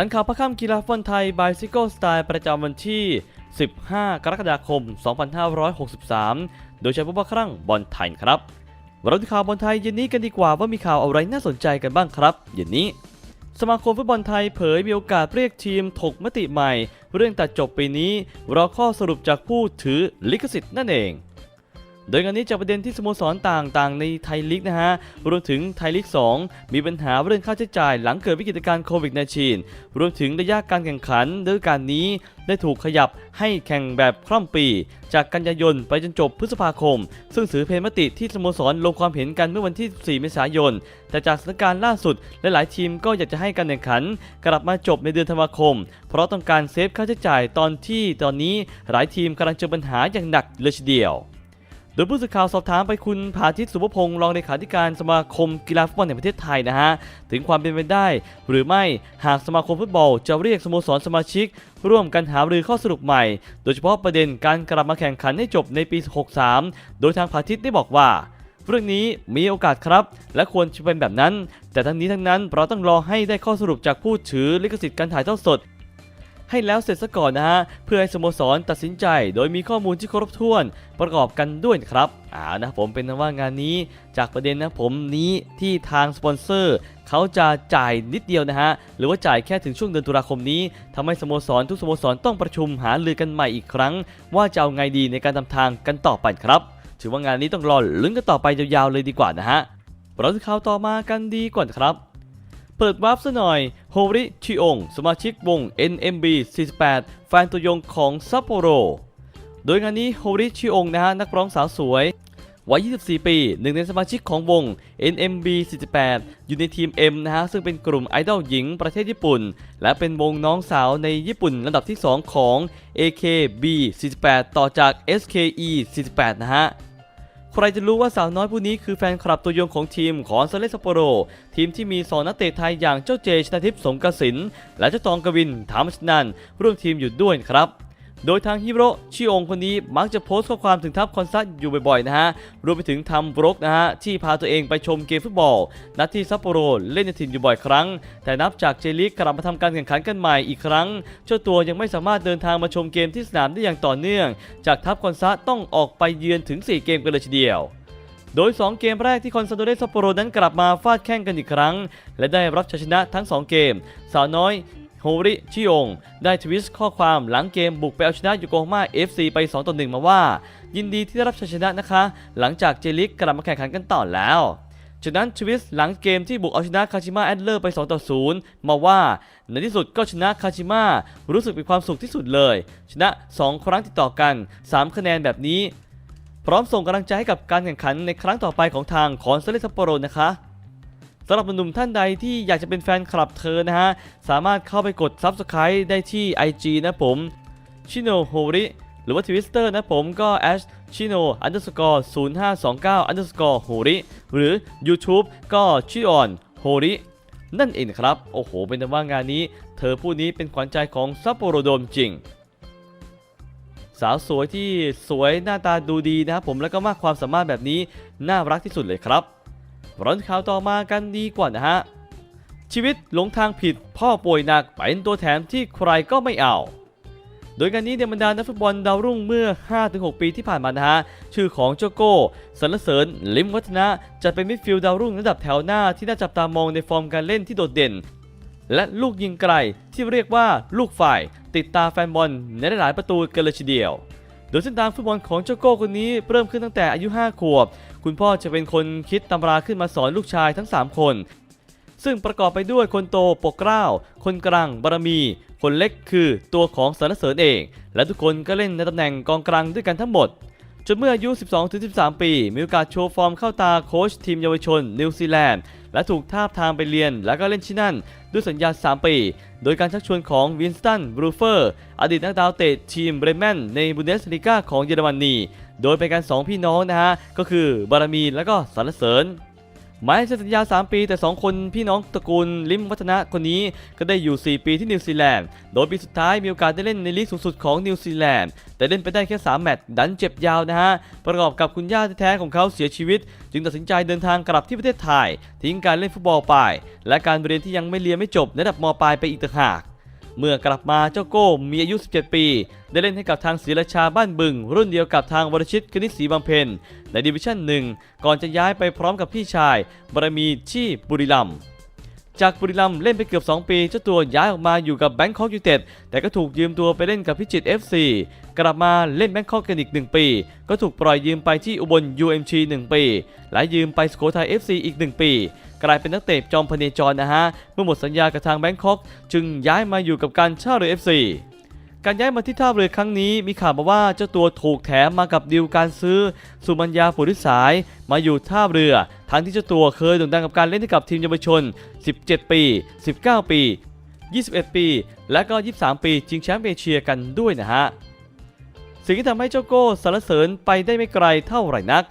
ทันข่าวพระค่ำกีฬาฟุตบอลไทยบายซิโก้สไตล์ประจำวันที่ 15 กรกฎาคม 2563 โดยใช้ผู้ว่าครั่งบอลไทยครับมาเริ่มที่ข่าวบอลไทยเย็นนี้กันดีกว่าว่ามีข่าวอะไรน่าสนใจกันบ้างครับเย็นนี้ สมาคมฟุตบอลไทยเผยมีโอกาสเรียกทีมถกมติใหม่ เรื่องตัดจบปีนี้รอข้อสรุปจากผู้ถือลิขสิทธิ์นั่นเอง โดยงานนี้จากประเด็นที่สโมสรต่างๆ ในไทยลีกนะฮะ รวมถึงไทยลีก 2 มีปัญหาเรื่องค่าใช้จ่ายหลังเกิดวิกฤตการณ์โควิด -19 รวมถึงระยะการแข่งขันฤดูกาลนี้ได้ถูกขยับให้แข่งแบบคร่ำปี จากกันยายนไปจนจบพฤษภาคม ซึ่งถือเป็นมติที่สโมสรลงความเห็นกันเมื่อวันที่ 4 เมษายน แต่จากสถานการณ์ล่าสุดหลายๆทีมก็อยากจะให้การแข่งขัน กลับมาจบในเดือนธันวาคม เพราะต้องการเซฟค่าใช้จ่ายตอนที่ตอนนี้หลายทีมกำลังเจอปัญหาอย่างหนักเลยทีเดียว ดยผู้สื่อข่าวสอบถามไปคุณภาทิตสุภพงศ์รองเลขาธิการสมาคมกีฬาฟุตบอลแห่งประเทศไทยนะฮะ ถึงความเป็นไปได้ หรือไม่หากสมาคมฟุตบอลจะเรียกสโมสรสมาชิก ร่วมกันหารือข้อสรุปใหม่ โดยเฉพาะประเด็นการกลับมาแข่งขันให้จบในปี 63 โดยทางภาทิตได้บอกว่าเรื่องนี้มีโอกาสครับ และควรจะเป็นแบบนั้น แต่ทั้งนี้ทั้งนั้นเราต้องรอให้ได้ข้อสรุปจากผู้ถือลิขสิทธิ์การถ่ายทอดสด ให้แล้วเสร็จซะก่อนนะฮะ เพื่อให้สโมสรตัดสินใจ โดยมีข้อมูลที่ครบถ้วนประกอบกันด้วยครับอ่านะผมเป็นว่างานนี้ จากประเด็นนะผมนี้ที่ทางสปอนเซอร์เขาจะจ่ายนิดเดียวนะฮะ หรือว่าจ่ายแค่ถึงช่วงเดือนตุลาคมนี้ทำให้สโมสรทุกสโมสรต้องประชุมหารือกันใหม่อีกครั้ง ว่าจะเอาไงดีในการทำทางกันต่อไปครับ ถือว่างานนี้ต้องรอลุ้นกันต่อไปยาวๆเลยดีกว่านะฮะเราจะข่าวต่อมากันดีกว่าครับ เปิดวาร์ปซะหน่อยโฮริชิองสมาชิกวง NMB 48 แฟนตัวยงของซัปโปโร โดยงานนี้โฮริชิองนะฮะนักร้องสาวสวยวัย 24 ปี หนึ่งในสมาชิกของวง NMB 48 อยู่ในทีม M นะฮะ ซึ่งเป็นกลุ่มไอดอลหญิงประเทศญี่ปุ่น และเป็นวงน้องสาวในญี่ปุ่นลำดับที่ 2 ของ AKB 48 ต่อจาก SKE 48 นะฮะ ใครจะรู้ว่าสาวน้อยผู้นี้คือแฟนคลับตัวยงของทีมของซาเลสโปโร ทีมที่มีสองนักเตะไทยอย่างเจ้าเจชนาทิพย์สงกสินและเจ้าตองกวินถามชนันร่วมทีมอยู่ด้วยครับ โดยทางฮิโรชิองคนนี้มักจะโพสต์ข้อความถึงทัพคอนซัตอยู่บ่อยๆนะฮะ รวมไปถึงทำบล็อกนะฮะ ที่พาตัวเองไปชมเกมฟุตบอล นัดที่ซัปโปโรเล่นในถิ่นอยู่บ่อยครั้ง แต่นับจากเจลิกกลับมาทำการแข่งขันกันใหม่อีกครั้ง เจ้าตัวยังไม่สามารถเดินทางมาชมเกมที่สนามได้อย่างต่อเนื่อง จากทัพคอนซัตต้องออกไปเยือนถึง 4 เกมกันเลยทีเดียวโดย 2 เกมแรกที่คอนซาโดเรซัปโปโรนั้นกลับมาฟาดแข่งกันอีกครั้ง และได้รับชัยชนะทั้ง 2 เกม สาวน้อย โฮริชิองได้ทวิสต์ข้อความหลังเกมบุกไปเอาชนะยูโกฮาม่า FC ไป 2 ต่อ 1 มาว่า ยินดีที่ได้รับชัยชนะนะคะ หลังจากเจลิกกลับมาแข่งขันกันต่อแล้วจากนั้นทวิสต์หลังเกมที่บุกเอาชนะคาชิมะแอดเลอร์ไป 2 ต่อ 0 มาว่าในที่สุดก็ชนะคาชิมะรู้สึกมีความสุขที่สุดเลย ชนะ 2 ครั้งติดต่อกัน 3 คะแนนแบบนี้ พร้อมส่งกำลังใจให้กับการแข่งขันในครั้งต่อไปของทางคอนเซเลซัปโปโรนะคะ สำหรับหนุ่มท่านใดที่อยากจะเป็นแฟนคลับเธอนะฮะ สามารถเข้าไปกด Subscribe ได้ที่ IG นะผมชิโนโฮริหรือว่า Twitter นะผมก็ชิโน underscore 0529 underscore โฮริหรือ YouTube ก็ชิออนโฮรินั่นเองครับ โอ้โห เป็นแต่ว่างานนี้ เธอผู้นี้เป็นขวัญใจของซัปโปโรโดมจริง สาวสวยที่สวยหน้าตาดูดีนะครับผมแล้วก็มากความสามารถแบบนี้ น่ารักที่สุดเลยครับ ร้อนข่าวต่อมากันดีกว่านะฮะ ชีวิตหลงทางผิดพ่อป่วยหนักเป็นตัวแถมที่ใครก็ไม่เอา โดยการนี้ในบรรดานักฟุตบอลดาวรุ่งเมื่อ 5-6 ปีที่ผ่านมานะฮะ ชื่อของโจโก้สรรเสริญ ลิมวัฒนะจะเป็นมิดฟิลด์ดาวรุ่งระดับแถวหน้าที่น่าจับตามองในฟอร์มการเล่นที่โดดเด่น และลูกยิงไกลที่เรียกว่าลูกฝ่าย ติดตาแฟนบอลในหลายประตูกันเลยทีเดียวโดยเส้นทางฟุตบอลของเจ้าโก้คนนี้เริ่มขึ้นตั้งแต่อายุ 5 ขวบ คุณพ่อจะเป็นคนคิดตำราขึ้นมาสอนลูกชายทั้ง 3 คน ซึ่งประกอบไปด้วยคนโตปกเกล้า คนกลางบารมี คนเล็กคือตัวของสรรเสริญเอง และทุกคนก็เล่นในตำแหน่งกองกลางด้วยกันทั้งหมด จนเมื่ออายุ 12-13 ปี มีโอกาสโชว์ฟอร์มเข้าตาโค้ชทีมเยาวชน นิวซีแลนด์ และถูกทาบทามไปเรียน และก็เล่นที่นั่น ด้วยสัญญา 3 ปี โดยการชักชวนของวินสตันบรูเฟอร์ อดีตนักดาวเตะทีมเบรเมนในบุนเดสลีกาของเยอรมนี โดยเป็นการสองพี่น้องนะฮะ ก็คือบารมีและก็สรรเสริญ ไม่ใช่สัญญา 3 ปี แต่ 2 คนพี่น้องตระกูลลิมวัฒนะคนนี้ก็ได้อยู่ 4 ปีที่นิวซีแลนด์ โดยปีสุดท้ายมีโอกาสได้เล่นในลีกสูงสุดของนิวซีแลนด์ แต่เล่นไปได้แค่ 3 แมตช์ดันเจ็บยาวนะฮะ ประกอบกับคุณย่าแท้ของเขาเสียชีวิต จึงตัดสินใจเดินทางกลับที่ประเทศไทย ทิ้งการเล่นฟุตบอลไป และการเรียนที่ยังไม่เรียนไม่จบในระดับมปลายไปอีกต่างหาก เมื่อกลับมาเจ้าโก้มีอายุ 17 ปี ได้เล่นให้กับทางศรีราชาบ้านบึง รุ่นเดียวกับทางวรชิตกนิษฐ์ศรีบำเพ็ญในดิวิชั่นหนึ่งก่อนจะย้ายไปพร้อมกับพี่ชายบารมีที่บุรีรัมย์ จากบุรีรัมย์เล่นไปเกือบ 2 ปีเจ้าตัวย้ายออกมาอยู่กับแบงคอกยูเต็ดแต่ก็ถูกยืมตัวไปเล่นกับพิจิตร FC กลับมาเล่นแบงคอกกันอีก 1 ปี ก็ถูกปล่อยยืมไปที่อุบล UMC 1 ปี และยืมไปสุโขทัย FC อีก 1 ปี กลายเป็นนักเตะจอมพเนจรนะฮะ เมื่อหมดสัญญากับทางแบงคอกจึงย้ายมาอยู่กับการช่าเรือ FC การย้ายมาที่ท่าเรือครั้งนี้มีข่าวมาว่าเจ้าตัวถูกแถมมากับดีลการซื้อ สุมัญญาปุริสายมาอยู่ท่าเรือ ทั้งที่เจ้าตัวเคยโด่งดังกับการเล่นให้กับทีมเยาวชน 17 ปี 19 ปี 21 ปี และก็ 23 ปีชิงแชมป์เอเชียกันด้วยนะฮะสิ่งที่ทำให้เจ้าโก้สรรเสริญไปได้ไม่ไกลเท่าไหร่นัก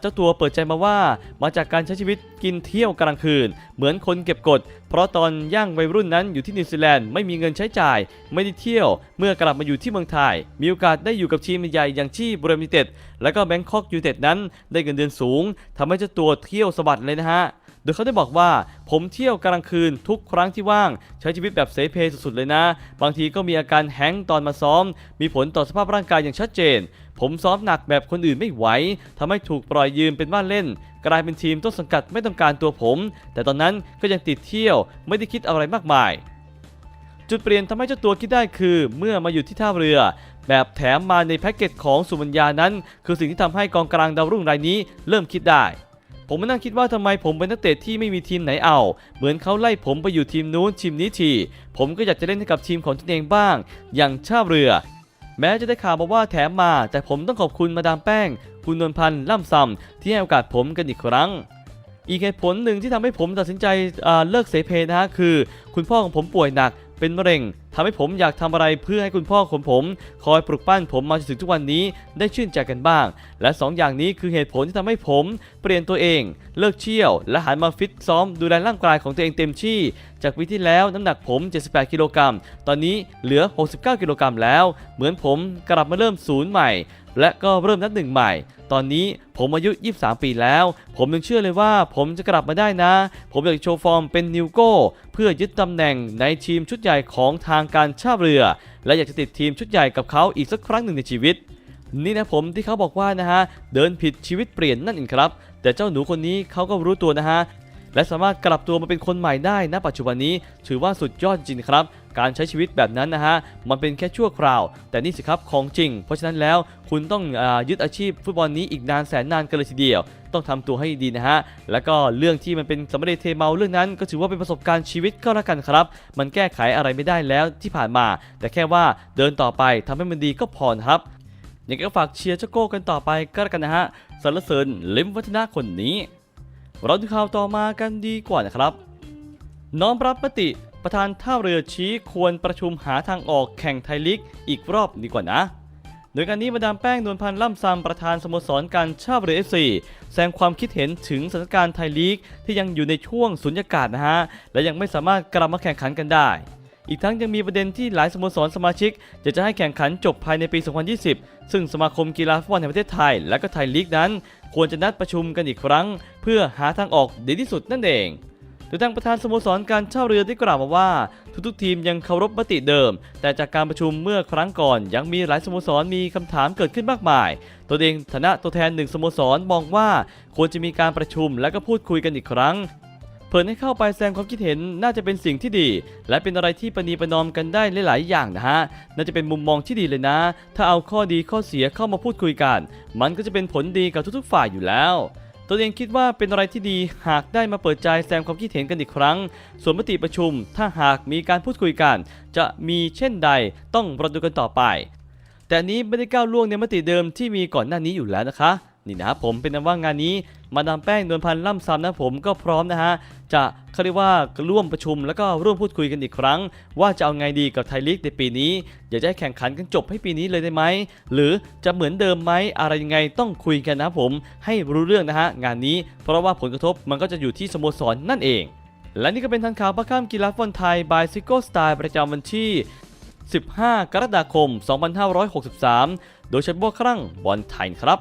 เจ้าตัวเปิดใจมาว่ามาจากการใช้ชีวิตกินเที่ยวกลางคืน เหมือนคนเก็บกด เพราะตอนย่างวัยรุ่นนั้นอยู่ที่นิวซีแลนด์ไม่มีเงินใช้จ่าย ไม่ได้เที่ยว เมื่อกลับมาอยู่ที่เมืองไทย มีโอกาสได้อยู่กับทีมใหญ่อย่างที่บรมิเต็ดและก็แบงคอกยูเต็ดนั้นได้เงินเดือนสูงทำให้เจ้าตัวเที่ยวสะบัดเลยนะฮะ โดยเขาได้บอกว่า ผมเที่ยวกลางคืนทุกครั้งที่ว่าง ใช้ชีวิตแบบเสเพสุดๆเลยนะ บางทีก็มีอาการแฮงตอนมาซ้อม มีผลต่อสภาพร่างกายอย่างชัดเจน ผมซ้อมหนักแบบคนอื่นไม่ไหวทำให้ถูกปล่อยยืมเป็นบ้านเล่น กลายเป็นทีมต้นสังกัดไม่ต้องการตัวผม แต่ตอนนั้นก็ยังติดเที่ยวไม่ได้คิดอะไรมากมายจุดเปลี่ยนทำให้เจ้าตัวคิดได้คือ เมื่อมาอยู่ที่ท่าเรือ แบบแถมมาในแพ็กเกจของสุมัญญานั้น คือสิ่งที่ทำให้กองกลางดาวรุ่งรายนี้เริ่มคิดได้ ผมมานั่งคิดว่าทำไมผมเป็นนักเตะที่ไม่มีทีมไหนเอา เหมือนเขาไล่ผมไปอยู่ทีมนู้นทีมนี้ที ผมก็อยากจะเล่นให้กับทีมของตนเองบ้าง อย่างท่าเรือ แม้จะได้ข่าวมาว่าแถมมา แต่ผมต้องขอบคุณมาดามแป้ง คุณนวลพันธ์ล่ำซำที่ให้โอกาสผมกันอีกครั้ง อีกเหตุผลหนึ่งที่ทำให้ผมตัดสินใจเลิกเสเพนะฮะคือ คุณพ่อของผมป่วยหนัก เป็นมะเร็งทำให้ผมอยากทำอะไรเพื่อให้คุณพ่อของผม คอยปลุกปั้นผมมาจนถึงทุกวันนี้ได้ชื่นใจกันบ้าง และสองอย่างนี้คือเหตุผลที่ทำให้ผม เปลี่ยนตัวเอง เลิกเชี่ยว และหันมาฟิตซ้อมดูแลร่างกายของตัวเองเต็มที่ จากปีที่แล้วน้ำหนักผม 78 กิโลกรัมตอนนี้เหลือ 69 กิโลกรัมแล้ว เหมือนผมกลับมาเริ่มศูนย์ใหม่ และก็เริ่มนับหนึ่งใหม่ ตอนนี้ผมอายุ 23 ปีแล้ว ผมยังเชื่อเลยว่าผมจะกลับมาได้นะ ผมอยากโชว์ฟอร์มเป็นนิวโก้ เพื่อยึดตำแหน่งในทีมชุดใหญ่ของทางการช่าเรือ และอยากจะติดทีมชุดใหญ่กับเขาอีกสักครั้งหนึ่งในชีวิต นี่นะผมที่เขาบอกว่านะฮะ เดินผิดชีวิตเปลี่ยนนั่นเองครับ แต่เจ้าหนูคนนี้เขาก็รู้ตัวนะฮะและสามารถกลับตัวมาเป็นคนใหม่ได้ณปัจจุบันนี้ ถือว่าสุดยอดจริงครับ การใช้ชีวิตแบบนั้นนะฮะมันเป็นแค่ชั่วคราว แต่นี่สิครับของจริง เพราะฉะนั้นแล้วคุณต้องอยึดอาชีพฟุตบอลนี้อีกนานแสนนานกันเลยทีเดียว ต้องทำตัวให้ดีนะฮะแล้วก็เรื่องที่มันเป็นสำเร็จเทเมาเรื่องนั้น ก็ถือว่าเป็นประสบการณ์ชีวิตก็แล้วกันครับ มันแก้ไขอะไรไม่ได้แล้วที่ผ่านมา แต่แค่ว่าเดินต่อไปทำให้มันดีก็พอครับยังไงก็ฝากเชียร์เจ้าโก้กันต่อไปก็แล้วกันนะฮะสรรเสริญลิมวัฒนาคนนี้เราดูข่าวต่อมากันดีกว่านะครับ น้อมรับมติ ประธานท่าเรือชี้ควรประชุมหาทางออกแข่งไทยลีกอีกรอบดีกว่านะ โดยการนี้มาดามแป้งนวลพันธ์ล่ำซำประธานสโมสรการชาบเรือเอฟซีแสดงความคิดเห็นถึงสถานการณ์ไทยลีกที่ยังอยู่ในช่วงสุญญากาศนะฮะ และยังไม่สามารถกลับมาแข่งขันกันได้อีกทั้งยังมีประเด็นที่หลายสโมสรสมาชิก จะจะให้แข่งขันจบภายในปี 2020 ซึ่งสมาคมกีฬาฟุตบอลแห่งประเทศไทย และก็ไทยลีกนั้น ควรจะนัดประชุมกันอีกครั้ง เพื่อหาทางออกดีที่สุดนั่นเอง โดยทางประธานสโมสรการเช่าเรือได้กล่าวมาว่า ทุกๆทีมยังเคารพมติเดิม แต่จากการประชุมเมื่อครั้งก่อนยังมีหลายสโมสรมีคำถามเกิดขึ้นมากมาย ตัวเองฐานะตัวแทนหนึ่งสโมสรมองว่าควรจะมีการประชุมและก็พูดคุยกันอีกครั้งเปิดให้เข้าไปแสดงความคิดเห็นน่าจะเป็นสิ่งที่ดี และเป็นอะไรที่ประนีประนอมกันได้หลาย ๆ อย่างนะฮะ น่าจะเป็นมุมมองที่ดีเลยนะ ถ้าเอาข้อดีข้อเสียเข้ามาพูดคุยกัน มันก็จะเป็นผลดีกับทุก ๆ ฝ่ายอยู่แล้ว ตัวเองคิดว่าเป็นอะไรที่ดีหากได้มาเปิดใจแสดงความคิดเห็นกันอีกครั้ง ส่วนมติประชุม ถ้าหากมีการพูดคุยกัน จะมีเช่นใดต้องรอดูกันต่อไป แต่นี้ไม่ได้ก้าวล่วงในมติเดิมที่มีก่อนหน้านี้อยู่แล้วนะคะ นี่นะครับผมเป็นนั้นว่างานนี้มาดามแป้งนวลพันธ์ล่ำซ้ำนะผมก็พร้อมนะฮะจะเขาเรียกว่าร่วมประชุมแล้วก็ร่วมพูดคุยกันอีกครั้ง ว่าจะเอาไงดีกับไทยลีกในปีนี้อยากจะให้แข่งขันกันจบให้ปีนี้เลยได้ไหมหรือจะเหมือนเดิมไหมอะไรยังไงต้องคุยกันนะผม ให้รู้เรื่องนะฮะงานนี้ เพราะว่าผลกระทบมันก็จะอยู่ที่สโมสรนั่นเอง และนี่ก็เป็นทันข่าวประข้ามกีฬาฟุตบอลไทยบายซิโก้สไตล์ประจำวันที่ 15 กรกฎาคม 2563 โดยใช้บัวครั่งบอลไทยครับ